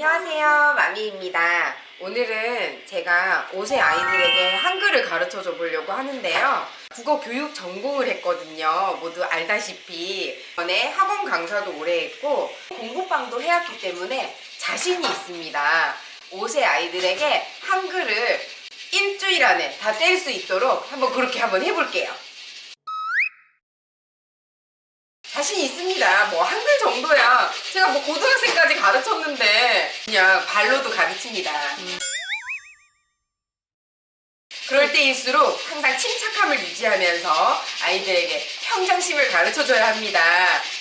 안녕하세요 마미입니다. 오늘은 제가 5세 아이들에게 한글을 가르쳐 줘 보려고 하는데요. 국어 교육 전공을 했거든요. 모두 알다시피. 전에 학원 강사도 오래 했고 공부방도 해왔기 때문에 자신이 있습니다. 5세 아이들에게 한글을 일주일 안에 다 뗄 수 있도록 한번 그렇게 한번 해볼게요 자신 있습니다. 뭐 한글 정도야. 제가 뭐 고등학생까지 가르쳤는데 그냥 발로도 가르칩니다. 그럴 때일수록 항상 침착함을 유지하면서 아이들에게 평정심을 가르쳐줘야 합니다.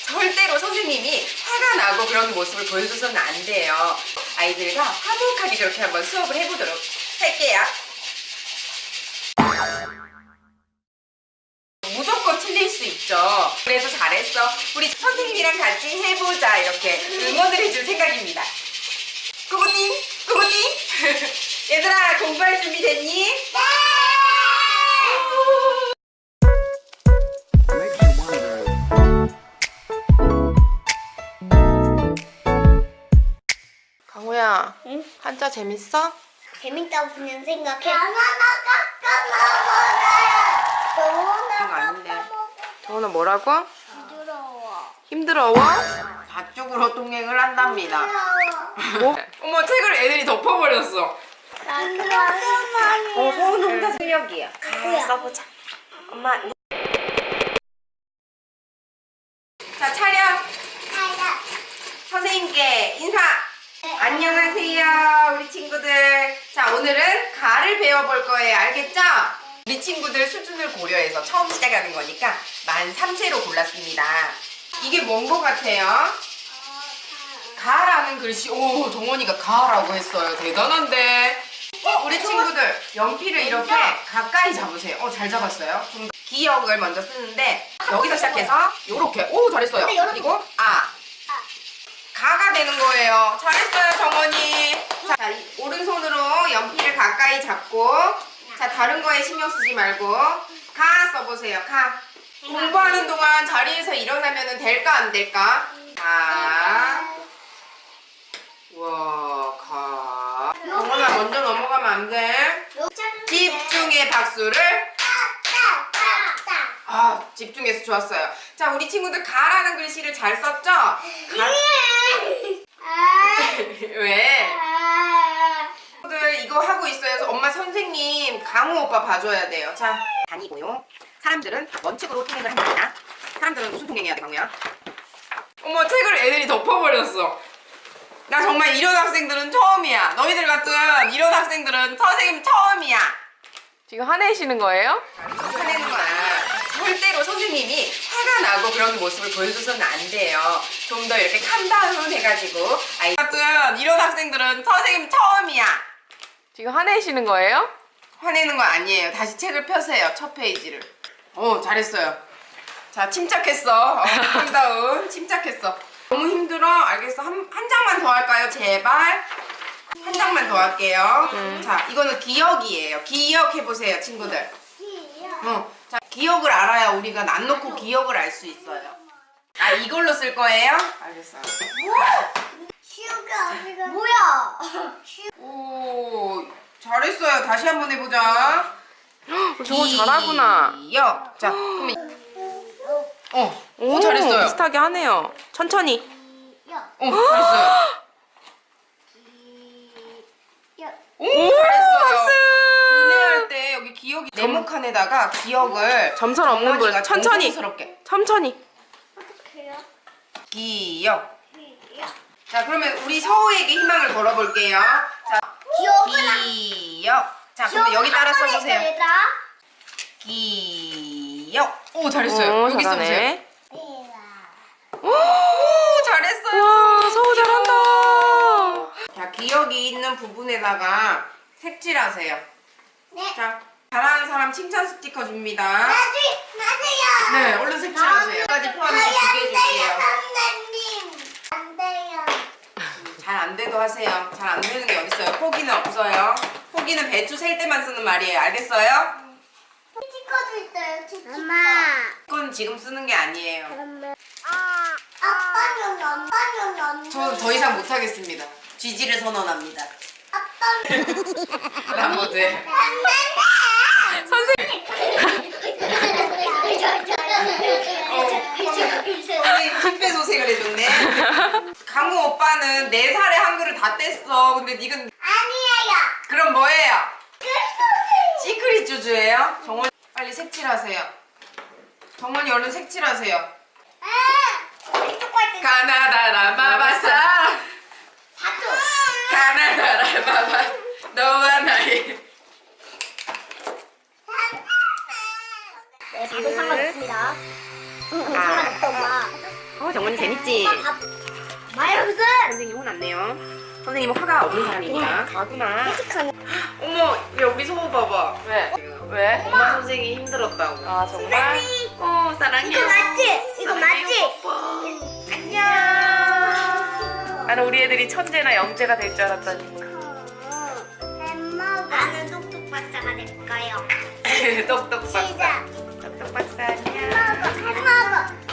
절대로 선생님이 화가 나고 그런 모습을 보여줘서는 안 돼요. 아이들과 화목하게 그렇게 한번 수업을 해보도록 할게요. 틀릴 수 있죠. 그래도 잘했어. 우리 선생님이랑 같이 해보자. 이렇게 응원을 해줄 생각입니다. 꾸부님, 꾸부님. 얘들아, 공부할 준비 됐니? Wonder. 강호야, 응? 한자 재밌어? 재밌다고 그냥 생각해. 그런 거 너무나 아닌데. 정원아 뭐라고? 부드러워. 힘들어워? 좌쪽으로 동행을 한답니다. 뭐? 어머, 책을 애들이 덮어버렸어. 어, 소은 혼자 실력이야. 뭐야? 써보자. 엄마. 자, 차렷. 선생님께 인사. 안녕하세요, 우리 친구들. 자, 오늘은 가를 배워볼 거예요. 알겠죠? 우리 친구들 수준을 고려해서 처음 시작하는 거니까 만 3세로 골랐습니다. 이게 뭔거 같아요? 가라는 글씨, 오, 정원이가 가라고 했어요. 대단한데. 어, 우리 친구들, 연필을 이렇게 가까이 잡으세요. 어, 잘 잡았어요. 좀 기억을 먼저 쓰는데, 여기서 시작해서, 요렇게. 오, 잘했어요. 그리고, 아. 가가 되는 거예요. 잘했어요, 정원이. 자, 이 오른손으로 연필을 가까이 잡고, 자, 다른 거에 신경 쓰지 말고, 가 써보세요, 가. 공부하는 동안 자리에서 일어나면 될까, 안 될까? 가. 와, 가. 정원아, 먼저 넘어가면 안 돼. 집중의 박수를. 아, 집중해서 좋았어요. 자, 우리 친구들 가라는 글씨를 잘 썼죠? 가... 왜? 친구들 이거 하고 있어요. 엄마 선생님 강호 오빠 봐줘야 돼요. 자, 다니고요. 사람들은 원칙으로 통행을 합니다. 사람들은 무슨 통행해야 돼, 강우야? 어머, 책을 애들이 덮어버렸어. 나 정말 이런 학생들은 처음이야. 너희들 같은 이런 학생들은 선생님 처음이야. 지금 화내시는 거예요? 화내는 거야. 절대로 선생님이 화가 나고 그런 모습을 보여줘서는 안 돼요. 좀 더 이렇게 캄다운 해가지고 아이 같은 이런 학생들은 선생님 처음이야. 지금 화내시는 거예요? 화내는 거 아니에요. 다시 책을 펴세요. 첫 페이지를. 어, 잘했어요. 자, 침착했어. 어, 캄다운. 침착했어. 너무 힘들어? 알겠어. 한, 한 장만 더 할까요? 제발. 한 장만 더 할게요. 자, 이거는 기억이에요. 기억해보세요, 친구들. 어, 자, 기억을 알아야 우리가 난 놓고 기억을 알 수 있어요. 아, 이걸로 쓸 거예요? 알겠어요. 뭐야? 오, 잘했어요. 다시 한번 해보자. 정말 잘하구나. 기억. 자, 그럼 이- 어, 오, 오, 잘했어요. 비슷하게 하네요. 천천히. 어, 잘했어요. 오, 잘했어요. 박수! 분해할 때 여기 기억이 네모 칸에다가 기억을 점선 없는 분. 천천히. 정성스럽게 천천히. 기억. 자, 그러면 우리 서우에게 희망을 걸어볼게요. 자, 기억. 자, 그러면 여기 따라 써보세요. 기억. 오, 잘했어요. 오, 여기 써보세요. 잘하네. 오, 잘했어요. 와, 서우 잘한다. 자, 기억이 있는 부분에다가 색칠하세요. 자, 잘하는 사람 칭찬 스티커 줍니다. 네, 얼른 색칠하세요. 여기까지 포함해서 두개 줄게요. 잘 안 돼도 하세요. 잘 안 되는 게 어딨어요. 포기는 없어요. 포기는 배추 셀 때만 쓰는 말이에요. 알겠어요? 엄마. 그건 지금 쓰는 게 아니에요. 아빠는 엄마는 엄마. 저는 더 이상 못하겠습니다. 쥐지를 선언합니다. 아빠. 나머지. 선생님 심폐소생을 해줬네. 강우 오빠는 네 살에 한 그릇 다 뗐어. 근데 아니에요. 그럼 뭐예요? 시크릿 주주예요? 정원 빨리 색칠하세요. 정원이 얼른 색칠하세요. 가나다라 마바사. 가나다라 마바 너와 나의 네, 밥은 상관없습니다. 응, 엄마. 어, 정원이 재밌지? 밥. 마요 무슨? 선생님 혼났네요. 선생님은 화가 없는 사람이구나. 가구나. 솔직하네. 어머, 여기 소호 봐봐. 왜? 왜? 엄마 선생이 힘들었다고. 아 정말? 선생님. 어 사랑해. 이거 맞지? 이거 맞지? 안녕. 나는 우리 애들이 천재나 영재가 될 줄 알았다니 어, 햄버거. 나는 똑똑 박사가 될까요? 똑똑박사. 시작. 똑똑박사 안녕. 햄버거. 햄버거.